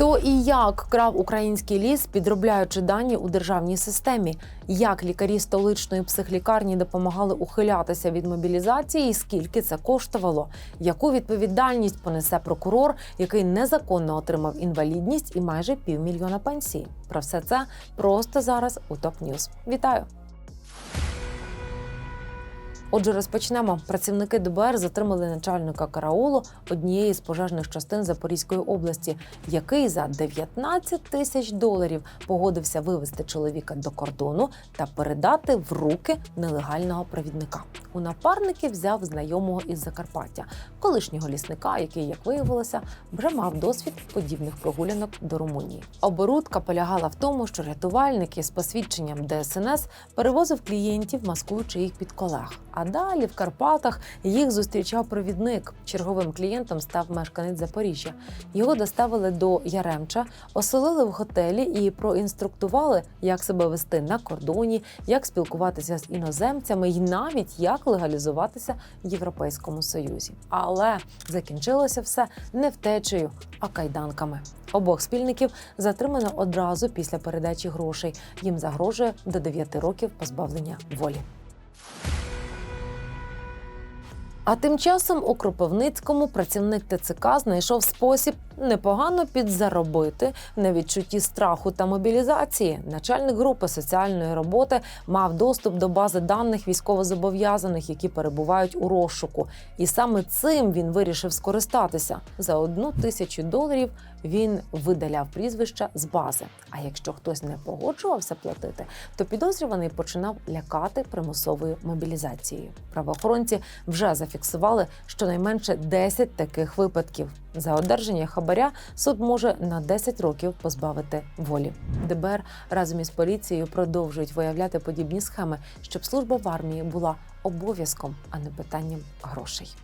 Хто і як крав український ліс, підробляючи дані у державній системі? Як лікарі столичної психлікарні допомагали ухилятися від мобілізації, і скільки це коштувало? Яку відповідальність понесе прокурор, який незаконно отримав інвалідність і майже півмільйона пенсій? Про все це просто зараз у ТОП Ньюз. Вітаю! Отже, розпочнемо. Працівники ДБР затримали начальника караулу однієї з пожежних частин Запорізької області, який за 19 тисяч доларів погодився вивезти чоловіка до кордону та передати в руки нелегального провідника. У напарники взяв знайомого із Закарпаття, колишнього лісника, який, як виявилося, вже мав досвід подібних прогулянок до Румунії. Оборудка полягала в тому, що рятувальники з посвідченням ДСНС перевозив клієнтів, маскуючи їх під колег. А далі в Карпатах їх зустрічав провідник. Черговим клієнтом став мешканець Запоріжжя. Його доставили до Яремча, оселили в готелі і проінструктували, як себе вести на кордоні, як спілкуватися з іноземцями і навіть як легалізуватися в Європейському Союзі. Але закінчилося все не втечею, а кайданками. Обох спільників затримано одразу після передачі грошей. Їм загрожує до 9 років позбавлення волі. А тим часом у Кропивницькому працівник ТЦК знайшов спосіб непогано підзаробити на відчутті страху та мобілізації. Начальник групи соціальної роботи мав доступ до бази даних військовозобов'язаних, які перебувають у розшуку. І саме цим він вирішив скористатися. За одну тисячу доларів він видаляв прізвища з бази. А якщо хтось не погоджувався платити, то підозрюваний починав лякати примусовою мобілізацією. Правоохоронці вже зафіксували щонайменше 10 таких випадків. За одержання хабаря суд може на 10 років позбавити волі. ДБР разом із поліцією продовжують виявляти подібні схеми, щоб служба в армії була обов'язком, а не питанням грошей.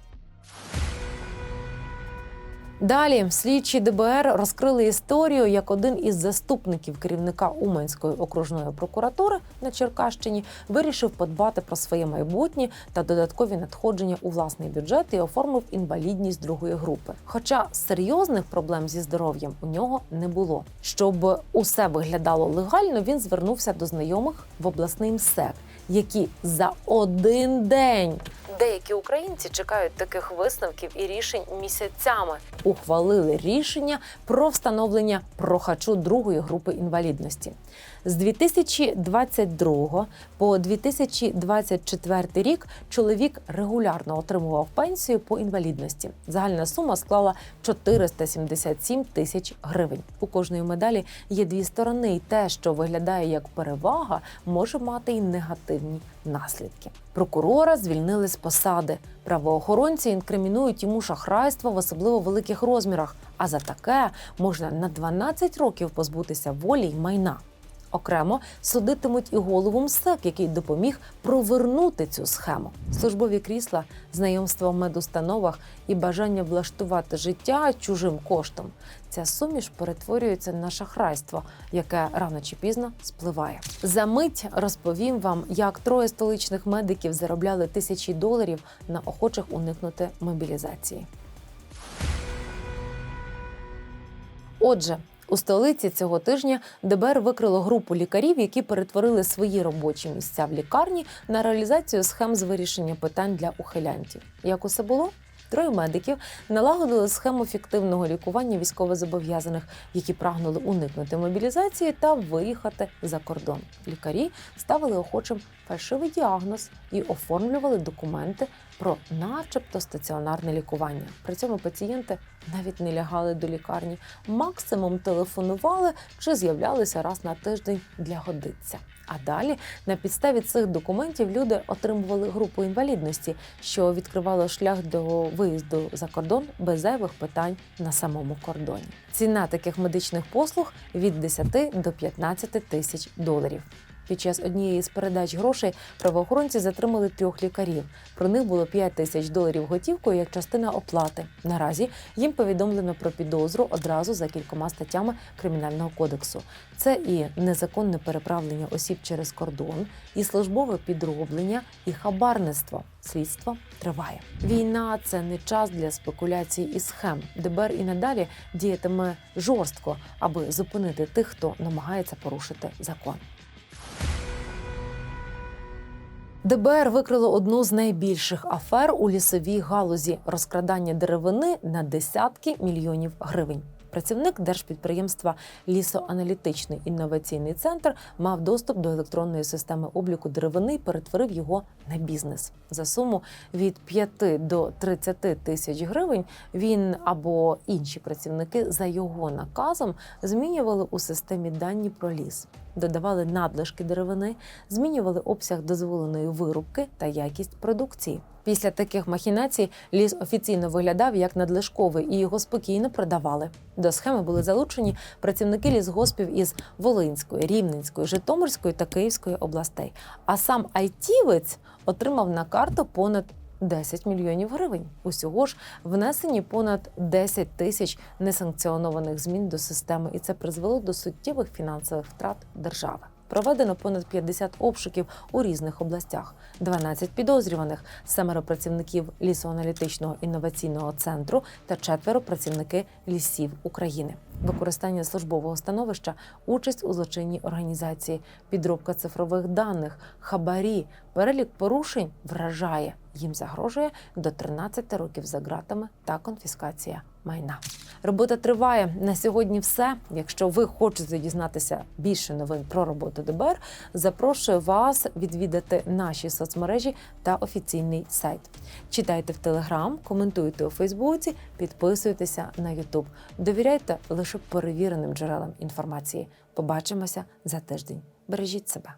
Далі слідчі ДБР розкрили історію, як один із заступників керівника Уманської окружної прокуратури на Черкащині вирішив подбати про своє майбутнє та додаткові надходження у власний бюджет і оформив інвалідність другої групи. Хоча серйозних проблем зі здоров'ям у нього не було. Щоб усе виглядало легально, він звернувся до знайомих в обласний МСЕК, які за один день деякі українці чекають таких висновків і рішень місяцями. Ухвалили рішення про встановлення прохачу другої групи інвалідності. З 2022 по 2024 рік чоловік регулярно отримував пенсію по інвалідності. Загальна сума склала 477 тисяч гривень. У кожної медалі є дві сторони, і те, що виглядає як перевага, може мати й негативні наслідки. Прокурора звільнили з посади. Правоохоронці інкримінують йому шахрайство в особливо великих розмірах. А за таке можна на 12 років позбутися волі й майна. Окремо судитимуть і голову МСЕК, який допоміг провернути цю схему. Службові крісла, знайомства в медустановах і бажання влаштувати життя чужим коштом. Ця суміш перетворюється на шахрайство, яке рано чи пізно спливає. За мить розповім вам, як троє столичних медиків заробляли тисячі доларів на охочих уникнути мобілізації. Отже, у столиці цього тижня ДБР викрило групу лікарів, які перетворили свої робочі місця в лікарні на реалізацію схем з вирішення питань для ухилянтів. Як усе було? Троє медиків налагодили схему фіктивного лікування військовозобов'язаних, які прагнули уникнути мобілізації та виїхати за кордон. Лікарі ставили охочим фальшивий діагноз і оформлювали документи про, начебто, стаціонарне лікування. При цьому пацієнти навіть не лягали до лікарні, максимум телефонували чи з'являлися раз на тиждень для годиться. А далі на підставі цих документів люди отримували групу інвалідності, що відкривало шлях до виїзду за кордон без зайвих питань на самому кордоні. Ціна таких медичних послуг від 10 до 15 тисяч доларів. Під час однієї з передач грошей правоохоронці затримали трьох лікарів. Про них було 5 тисяч доларів готівкою як частина оплати. Наразі їм повідомлено про підозру одразу за кількома статтями кримінального кодексу. Це і незаконне переправлення осіб через кордон, і службове підроблення, і хабарництво. Слідство триває. Війна це не час для спекуляцій і схем. ДБР і надалі діятиме жорстко, аби зупинити тих, хто намагається порушити закон. ДБР викрило одну з найбільших афер у лісовій галузі розкрадання деревини на десятки мільйонів гривень. Працівник держпідприємства Лісоаналітичний інноваційний центр мав доступ до електронної системи обліку деревини і перетворив його на бізнес. За суму від 5 до 30 тисяч гривень він або інші працівники за його наказом змінювали у системі дані про ліс, додавали надлишки деревини, змінювали обсяг дозволеної вирубки та якість продукції. Після таких махінацій ліс офіційно виглядав як надлишковий і його спокійно продавали. До схеми були залучені працівники лісгоспів із Волинської, Рівненської, Житомирської та Київської областей. А сам айтівець отримав на карту понад 10 мільйонів гривень. Усього ж внесені понад 10 тисяч несанкціонованих змін до системи, і це призвело до суттєвих фінансових втрат держави. Проведено понад 50 обшуків у різних областях, 12 підозрюваних, семеро працівників лісоаналітичного інноваційного центру та четверо працівники лісів України. Використання службового становища, участь у злочинній організації, підробка цифрових даних, хабарі, перелік порушень вражає. Їм загрожує до 13 років за ґратами та конфіскація майна. Робота триває на сьогодні. Все. Якщо ви хочете дізнатися більше новин про роботу ДБР, запрошую вас відвідати наші соцмережі та офіційний сайт. Читайте в Телеграм, коментуйте у Фейсбуці, підписуйтеся на Ютуб. Довіряйте лише перевіреним джерелам інформації. Побачимося за тиждень. Бережіть себе.